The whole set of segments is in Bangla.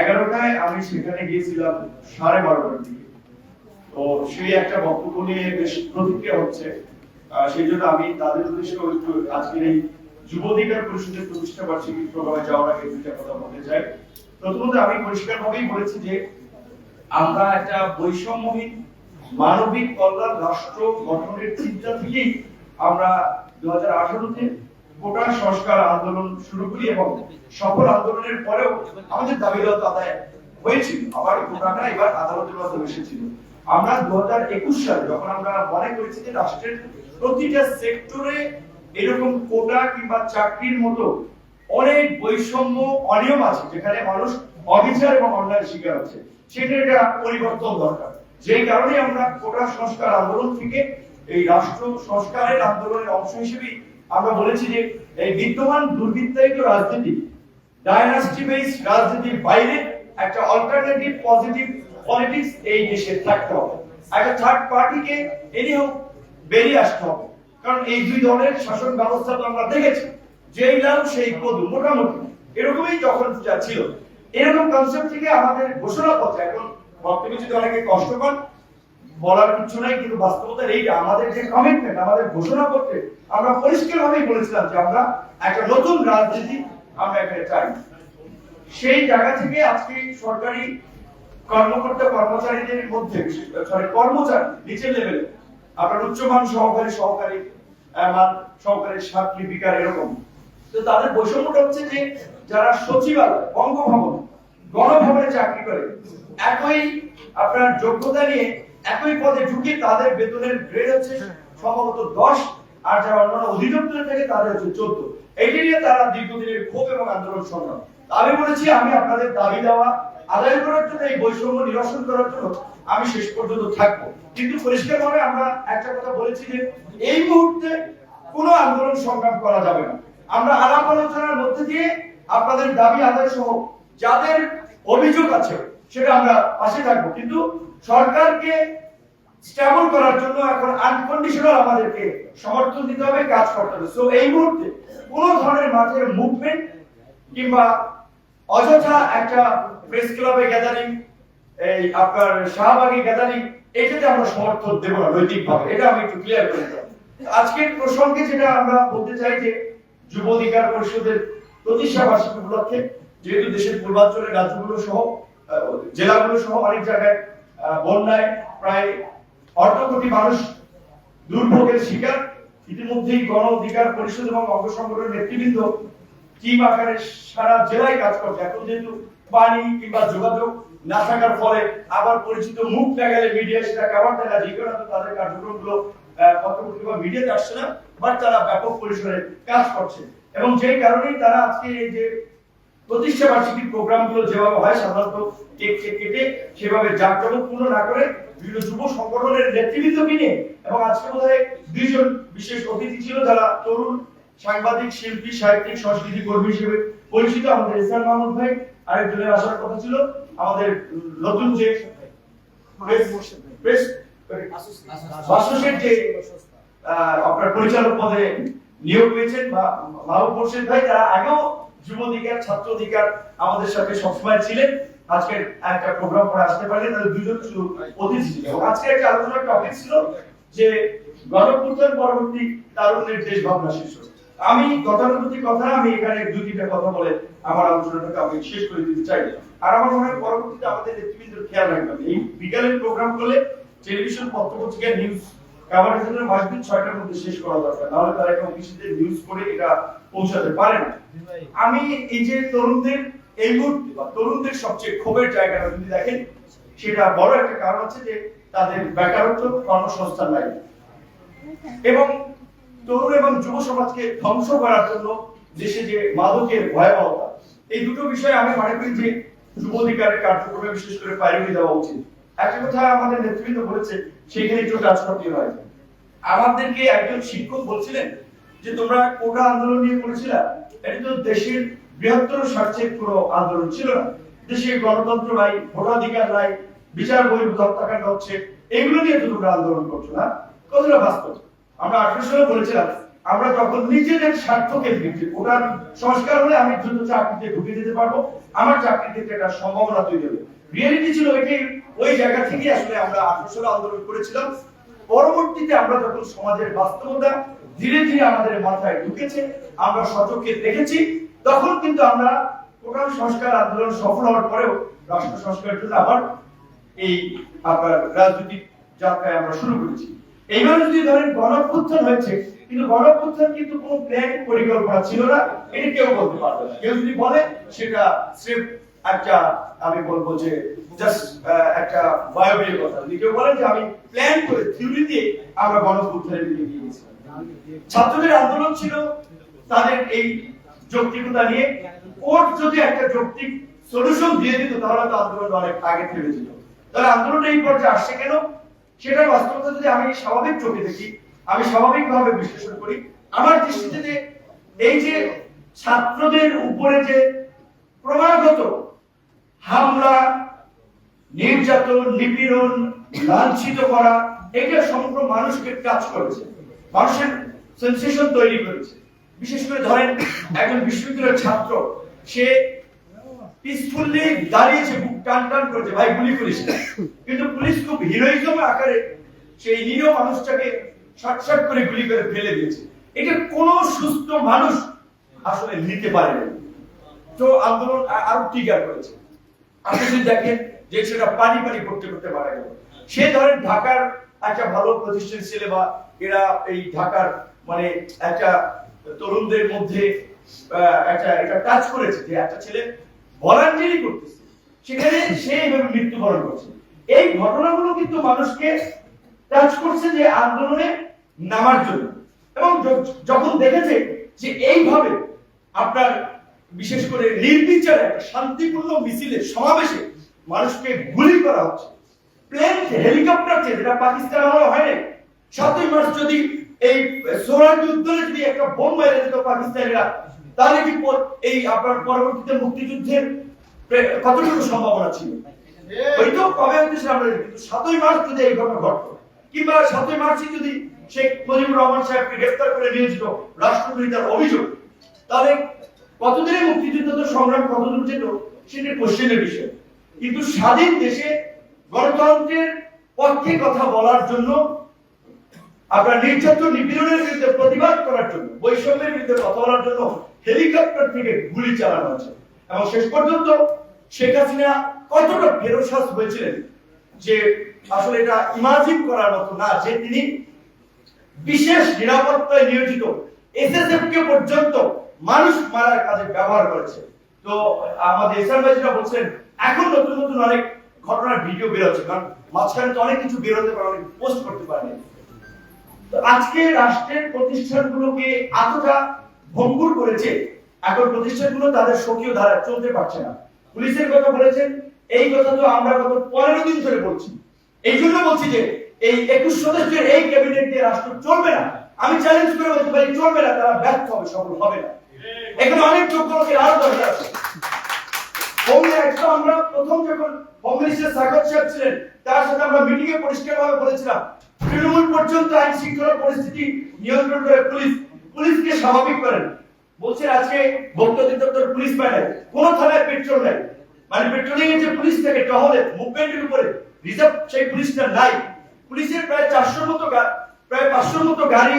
এগারোটায় আমি সেখানে গিয়েছিলাম সাড়ে বারোটার দিকে। তো সেই একটা বক্তব্য নিয়ে বেশ প্রতিক্রিয়া হচ্ছে। সেই জন্য আমি তাদের উদ্দেশ্যে আজকের এই যুব অধিকার পরিষদের প্রতিষ্ঠা বার্ষিকী প্রোগ্রামে যাওয়ার আগে দুইটা কথা বলতে চাই। প্রথমত আমি পরিষ্কারভাবেই বলেছি যে আমরা একটা বৈষম্যহীন মানবিক কল্যাণ রাষ্ট্র গঠনের চিন্তা থেকেই আমরা দু হাজার আঠারোতে কোটা সংস্কার আন্দোলন শুরু করি এবং সফল আন্দোলনের পরেও আমাদের দাবি দাওয়া আদায় হয়েছিল। আবার কোটাটা এবার আদালতের মাধ্যমে এসেছিল। আমরা দু হাজার একুশ সালে যখন আমরা মনে করেছি যে রাষ্ট্রের প্রতিটা সেক্টরে এরকম কোটা কিংবা চাকরির মতো অনেক বৈষম্য অনিয়ম আছে, যেখানে মানুষ অবিচার এবং অন্যায়ের শিকার হচ্ছে। সেটা একটা পরিবর্তন দরকার। যেই কারণে আমরা কোটা সংস্কার আন্দোলন থেকে এই রাষ্ট্র সংস্কারের আন্দোলনের অংশ হিসেবে আমরা বলেছি যে এই বিদ্যমান দুর্বৃত্তায়িত রাজনীতি ডায়নাস্টি বেস রাজনীতির বাইরে একটা অল্টারনেটিভ পজিটিভ পলিটিক্স এই দেশে থাকতে হবে। একটা থার্ড পার্টিকে এনিহাও বেরিয়ে আসতে হবে। কারণ এই দুই দলের শাসন ব্যবস্থা তো আমরা দেখেছি। যেই লাভ সেই কদু মোটামুটি। এরকমই যখন ছিল। এরকম কনসেপ্ট থেকে আমাদের ঘোষণাপত্র এখন অনেকে বলার কিছু নাই, কিন্তু বাস্তবতা এইটা আমাদের যে কমিটমেন্ট আমাদের ঘোষণাপত্রে আমরা বলেছিলাম যে আমরা একটা নতুন রাজনীতি আমরা চাই। সেই জায়গা থেকে আজকে সরকারি কর্মকর্তা কর্মচারীদের মধ্যে, সরি, কর্মচারী, নিচের লেভেলে আপনার উচ্চমান সহকারী সহকারী সহকারী সাত লিপিকার এরকম তো তাদের বৈষম্যটা হচ্ছে যে যারা সচিবালয়, বঙ্গভবন, গণভবনে চাকরি করে, একই আপনার যোগ্যতা নিয়ে একই পদে ঢুকে তাদের বেতনের গ্রেড হচ্ছে সম্ভবত দশ, আর যারা অন্যান্য অধিদপ্তরে থাকে তাদের হচ্ছে চোদ্দ। এটি নিয়ে তারা দীর্ঘদিনের ক্ষোভ এবং আন্দোলন সংগ্রাম। আমি বলেছি, আমি আপনাদের দাবি দেওয়া, আদায় করার জন্য, এই বৈষম্য নিরসন করার জন্য আমি শেষ পর্যন্ত থাকব। কিন্তু পরিষ্কারভাবে আমরা একটা কথা বলেছি যে এই মুহূর্তে কোনো আন্দোলন সংগ্রাম করা যাবে না। আমরা আলাপ আলোচনার মধ্যে দিয়ে আপনাদের দাবি, আদায় সহ যাদের অভিযোগ আছে, সেটা আমরা পাশে থাকব। কিন্তু সরকারকে স্টেবল করার জন্য এখন আনকন্ডিশনাল আমাদেরকে সমর্থন দিতে হবে, কাজ করতে হবে। সো এই মুহূর্তে কোন ধরনের মাঠের মুভমেন্ট কিংবা অযথা একটা প্রেস ক্লাবে গ্যাদারিং এই আপনার শাহবাগী গ্যাদারিং এটাতে আমরা সমর্থন দেব না, নৈতিকভাবে। এটা আমি একটু ক্লিয়ার করে দিলাম। আজকের প্রসঙ্গে যেটা আমরা বলতে চাই যে যুব অধিকার পরিষদের প্রতিষ্ঠা বার্ষিকী উপলক্ষে যেহেতু দেশের পূর্বাঞ্চলের রাজ্যগুলো সহ জেলাগুলো সহ অনেক জায়গায় বন্যায় প্রায় অর্ধ কোটি মানুষ দুর্ভোগের শিকার, ইতিমধ্যেই গণ অধিকার পরিষদ এবং অঙ্গ সংগঠনের নেতৃবৃন্দ টিম আকারে সারা জেলায় কাজ করছে। এখন যেহেতু পানি কিংবা যোগাযোগ না থাকার ফলে আবার পরিচিত মুখ না গেলে মিডিয়া সেটা কাভার দেখা যে কারণে তাদের কার্যক্রমগুলো পত্রপত্রিকা মিডিয়াতে আসছে না। বাট তারা ব্যাপক পরিসরে কাজ করছে। এবং যেই কারণেই তারা আজকে এই যে প্রতিষ্ঠা বার্ষিকী প্রোগ্রামগুলো যেভাবে হয় সাধারণত কেটে সেভাবে জাঁকজমকপূর্ণ না করে বিভিন্ন যুব সংগঠনের নেতৃবৃন্দকে নিয়ে এবং আজকে বোধহয় দুইজন বিশেষ অতিথি ছিল যারা তরুণ সাংবাদিক শিল্পী সাহিত্যিক সংস্কৃতি কর্মী হিসেবে পরিচিত আমাদের ইসলাম মাহমুদ ভাই আরেকজনের আসার কথা ছিল আমাদের নতুন যে প্রেস যে আহ, আপনার পরিচালক পদে নিয়োগ পেয়েছেন বা মাহবুব ভাই তারা আগেও যুব অধিকার, ছাত্র অধিকার আমাদের সাথে সবসময় ছিলেন একটা প্রোগ্রাম করে আসতে তাদের দুজন শুধু অতিথি আজকে একটা আলোচনার টপিক ছিল যে পরবর্তী তারুণ্যের দেশ ভাবনা শীর্ষক আমি গতানুগতিক কথা, আমি এখানে দুই তিনটা কথা বলে আমার আলোচনাটাকে আমি শেষ করে দিতে চাই। আর আমার মনে হয় পরবর্তীতে আমাদের নেতৃবৃন্দের খেয়াল হবে। এই বিকালের প্রোগ্রাম করলে টেলিভিশন পত্র পত্রিকা নিউজ কাভারের জন্য মাসদিন ছয়টার মধ্যে শেষ করা দরকার। নাহলে তারা একটা অফিসিতে নিউজ করে এটা পৌঁছাতে পারে না। আমি এই যে তরুণদের এই মুহূর্তে বা তরুণদের সবচেয়ে ক্ষোভের জায়গাটা যদি দেখেন সেটা বড় একটা কারণ হচ্ছে যে তাদের বেকারত্ব কর্মসংস্থান নাই। এবং তরুণ এবং যুব সমাজকে ধ্বংস করার জন্য দেশে যে মাদকের ভয়াবহতা এই দুটো বিষয়ে আমি মনে করি যে যুব অধিকারের কার্যক্রমে বিশেষ করে প্রায়োরিটি দেওয়া উচিত। কথা আমাদের নেতৃবৃন্দ বলেছে সেখানে একটু কাজ করতে হয়। আমাদেরকে একজন শিক্ষক বলছিলেন যে, তোমরা কোটা আন্দোলন নিয়ে করেছিলা এটা তো দেশের বৃহত্তর স্বার্থে আন্দোলন ছিল না। গণতন্ত্র ভোটাধিকার বিচার বহির্ভূত হত্যাকাণ্ড হচ্ছে, এগুলো নিয়ে তো তোমরা আন্দোলন করছ না। কতটা বাস্তব? আমরা আঠারো সালে বলেছিলাম, আমরা যখন নিজেদের স্বার্থকে ভিত্তি ওটার সংস্কার হলে আমি চাকরিতে ঢুকে যেতে পারব। আমার চাকরির ক্ষেত্রে একটা সম্ভাবনা তৈরি হবে। রিয়েলিটি ছিল এটাই ওই জায়গা থেকে আসলে আমরা আঠারো সালে আন্দোলন করেছিলাম। পরবর্তীতে আমরা যখন সমাজের বাস্তবতা ধীরে ধীরে আমাদের মাথায় ঢুকেছে, আমরা সচক্ষে দেখেছি, তখন কিন্তু আমরা টোটাল সংস্কার আন্দোলন সফল হওয়ার পরেও রাষ্ট্র সংস্কারের জন্য আবার এই আপনার রাজনৈতিক যাত্রায় আমরা শুরু করেছি। এইবার যদি ধরেন গণঅভ্যুত্থান হয়েছে, কিন্তু গণঅভ্যুত্থান কিন্তু কোনো প্ল্যান পরিকল্পনা ছিল না। এটা কেউ বলতে পারবে না। কেউ যদি বলে, সেটা স্রেফ একটা আমি বলব যে একটা বায়োবিয়ের কথা। যদি কেউ বলে যে আমি প্ল্যান করে থিওরি দিয়ে আমরা দিকে ছাত্রদের আন্দোলন ছিল তাদের এই যৌক্তিকতা নিয়ে। কোর্ট যদি একটা যৌক্তিক সলিউশন দিয়ে দিত, তাহলে তো আন্দোলন অনেক আগে থেমে যেত। তাহলে আন্দোলন এই পর্যায়ে আসছে কেন? সেটার বাস্তবতা যদি আমি স্বাভাবিক চোখে দেখি, আমি স্বাভাবিকভাবে বিশ্লেষণ করি, আমার দৃষ্টিতে এই যে ছাত্রদের উপরে যে ক্রমাগত হামলা, নির্যাতন, নিপীড়ন, লাঞ্ছিত করা, এটা সমগ্র মানুষকে টাচ করেছে। মানুষের সেন্সেশন তৈরি করেছে। বিশেষ করে ধরেন, একজন বিশ্ববিদ্যালয়ের ছাত্র, সে পিসফুলি দাঁড়িয়েছে বুক টান টান করেছে, ভাই, গুলি করিস কিন্তু পুলিশ খুব হিরোইজম আকারে সেই নিরীহ মানুষটাকে শট শট করে গুলি করে ফেলে দিয়েছে। এটা কোন সুস্থ মানুষ আসলে নিতে পারে তো আন্দোলন আরও টিগার করেছে। আপনি যদি দেখেন যে সেটা পানি পানি করতে করতে মারা গেল সে ধরেন ঢাকার একটা ভালো প্রতিষ্ঠান ছেলে বা এরা এই ঢাকার মানে একটা তরুণদের মধ্যে একটা এটা টাচ করেছে যে একটা ছেলে ভলান্টিয়ারি করতেছে। সেখানে সে এইভাবে মৃত্যুবরণ করছে। এই ঘটনাগুলো কিন্তু মানুষকে টাচ করছে যে আন্দোলনে নামার জন্য। এবং যখন দেখেছে যে এইভাবে আপনার বিশেষ করে নির্বিচারে একটা শান্তিপূর্ণ মিছিলে সমাবেশে মানুষকে গুলি করা হচ্ছে। প্লেন হেলিকপ্টার যেটা পাকিস্তান আমলে হয়নি সাতই মার্চ যদি এই সোহরাওয়ার্দী উদ্যানে যদি একটা বোম মেরে দিত পাকিস্তানিরা তাহলে কি এই আপনার পরবর্তীতে মুক্তিযুদ্ধের কতটুকু সম্ভাবনা ছিল? ওই তো কবে হচ্ছে আমরা। কিন্তু সাতই মার্চ যদি এই ঘটনা ঘটতো কিংবা সাতই মার্চে যদি শেখ মুজিবুর রহমান সাহেবকে গ্রেফতার করে নিয়েছিল তার অভিযোগ তাহলে কতদিনে মুক্তিযুদ্ধ সংগ্রাম কতদূর যেত? সেটা কোশ্চেনের বিষয়। কিন্তু স্বাধীন দেশে গণতন্ত্রের পক্ষে কথা বলার জন্য, আপনার নির্যাতন নিপীড়নের বিরুদ্ধে প্রতিবাদ করার জন্য, বৈষম্যের বিরুদ্ধে কথা বলার জন্য হেলিকপ্টার থেকে গুলি চালানো হচ্ছে এবং শেষ পর্যন্ত শেখ হাসিনা কতটা ফেরোসাস হয়েছিলেন যে আসলে এটা ইমাজিন করার মতো না, যে তিনি বিশেষ নিরাপত্তায় নিয়োজিত। এসএসএফ কে পর্যন্ত মানুষ মারার কাজে ব্যবহার করেছে। তো আমাদের এসআর ভাই যেটা বলছেন, এখন নতুন নতুন অনেক ঘটনার ভিডিও বেরোচ্ছে, কারণ মাঝখানে তো অনেক কিছু বেরোতে পারে, অনেক পোস্ট করতে পারেনি তো আজকে রাষ্ট্রের প্রতিষ্ঠানগুলোকে এতটা ভঙ্গুর করেছে, এখন প্রতিষ্ঠানগুলো তাদের সক্রিয় ধারা চলতে পারছে না। পুলিশের কথা বলেছেন, এই কথা তো আমরা গত পনেরো দিন ধরে বলছি। এই জন্য বলছি যে, এই একুশ সদস্যের এই ক্যাবিনেট দিয়ে রাষ্ট্র চলবে না। আমি চ্যালেঞ্জ করে বলতে পারি, চলবে না, তারা ব্যর্থ হবে, সফল হবে না। এখানে অনেক যোগ্য লোকের আরও দরকার আছে। আমরা প্রথম যখন সাগর সাহেব ছিলেন, তার সাথে আমরা মিটিং এ বলেছিলাম, তৃণমূল পর্যন্ত আইন পরিস্থিতি নিয়ন্ত্রণ করে পুলিশ, পুলিশকে স্বাভাবিক করেন। বলছে, আজকে অধিদপ্তর পুলিশ পায় নাই, কোন থানায় পেট্রোল নাই। মানে পেট্রোলিং এর যে পুলিশ থাকে, টহলে, মুভমেন্টের উপরে, রিজার্ভ সেই পুলিশটা নাই। পুলিশের প্রায় চারশোর মতো প্রায় পাঁচশোর মতো গাড়ি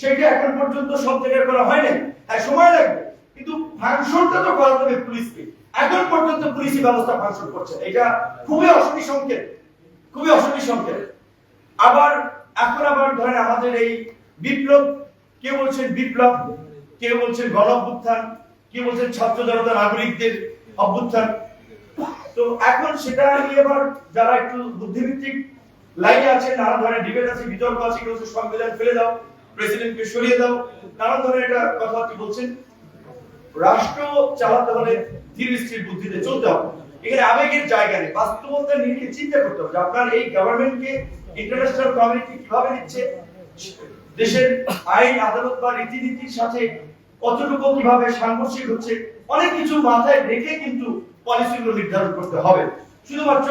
সেটা এখন পর্যন্ত সব জায়গায় করা হয় নাই। হ্যাঁ সময় লাগবে। কিন্তু ফাংশনটা তো করাতে হবে পুলিশকে। এখন পর্যন্ত পুলিশি ব্যবস্থা ফাংশন করছে। এটা খুবই অশনি সংকেত। খুবই অশনি সংকেত। আবার, এখন আবার ধরেন আমাদের এই বিপ্লব কেউ বলছেন বিপ্লব? কেউ বলছেন গণ অভ্যুত্থান কেউ বলছেন ছাত্র জনতা নাগরিকদের অভ্যুত্থান? তো এখন সেটা নিয়ে আবার যারা একটু বুদ্ধিভিত্তিক লাইনে আছে নানা ধরনের ডিবেট আছে, বিতর্ক আছে কেউ সংবিধান ফেলে দাও। প্রেসিডেন্টকে সরিয়ে দাও। নানা ধরনের একটা কথাবার্তা বলছেন, রাষ্ট্র চালাতে হলে ধীর স্থির বুদ্ধিতে চলতে হবে। এখানে আবেগের জায়গা নেই। চিন্তা করতে হবে আপনার এই গভর্নমেন্টকে ইন্টারন্যাশনাল কমিউনিটি কীভাবে নিচ্ছে দেশের আইন, আদালত বা রীতিনীতির সাথে কতটুকু কীভাবে সাংঘর্ষিক হচ্ছে, অনেক কিছু মাথায় রেখে কিন্তু পলিসিগুলো নির্ধারণ করতে হবে। শুধুমাত্র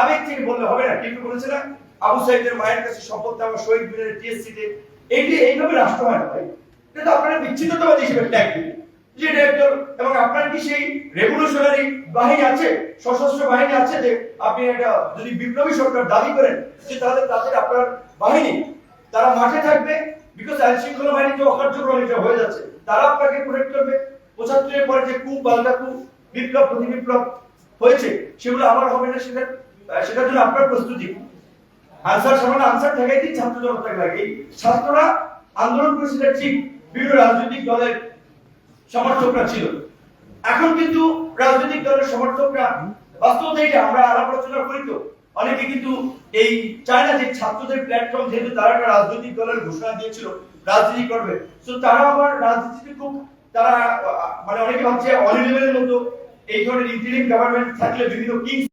আবেগ থেকে বললে হবে না কিন্তু বলেছে না? আবু সাইদের মায়ের কাছে শপথ দেওয়া শহীদ মিনারের টিএসসিতে এইটি এইভাবে রাষ্ট্র হয়। না ভাই এটা তো আপনারা বিচ্ছিন্নতাবাদী হিসেবে ট্যাগ দিবেন যে ডিরেক্টর এবং আপনার কি সেই রেভলিউশনারি বাহিনী আছে, সশস্ত্র বাহিনী আছে যে আপনি একটা যদি বিপ্লবী সরকার দাবি করেন, যে তাহলে তাদের আপনার বাহিনী, তারা মাঠে থাকবে বিকজ আইন শৃঙ্খলা বাহিনী যে অকার্যক্রম এটা হয়ে যাচ্ছে। তারা আপনাকে প্রোটেক্ট করবে। পঁচাত্তরের পরে যে কু, পাল্টা কু, বিপ্লব প্রতি বিপ্লব হয়েছে, সেগুলো আবার হবে না, সেটা, সেটার জন্য আপনার প্রস্তুতি। আনসার সামনে আনসার দিন ছাত্র জনতাকে লাগে ছাত্ররা আন্দোলন করেছে সেটা ঠিক বিভিন্ন রাজনৈতিক দলের সমর্থকরা ছিল। এখন কিন্তু রাজনৈতিক দলের সমর্থকরা বাস্তবতা এটা, আমরা আলাপ আলোচনা করি তো। অনেকে কিন্তু এই চায় না যে ছাত্রদের প্ল্যাটফর্ম যেহেতু তারা একটা রাজনৈতিক দলের ঘোষণা দিয়েছিল, রাজনীতি করবে। তো তারা আবার রাজনীতিতে খুব, তারা মানে অনেকে ভাবছে অলিভেলের মতো এই ধরনের ইন্টারিম গভর্নমেন্ট থাকলে বিভিন্ন কিংস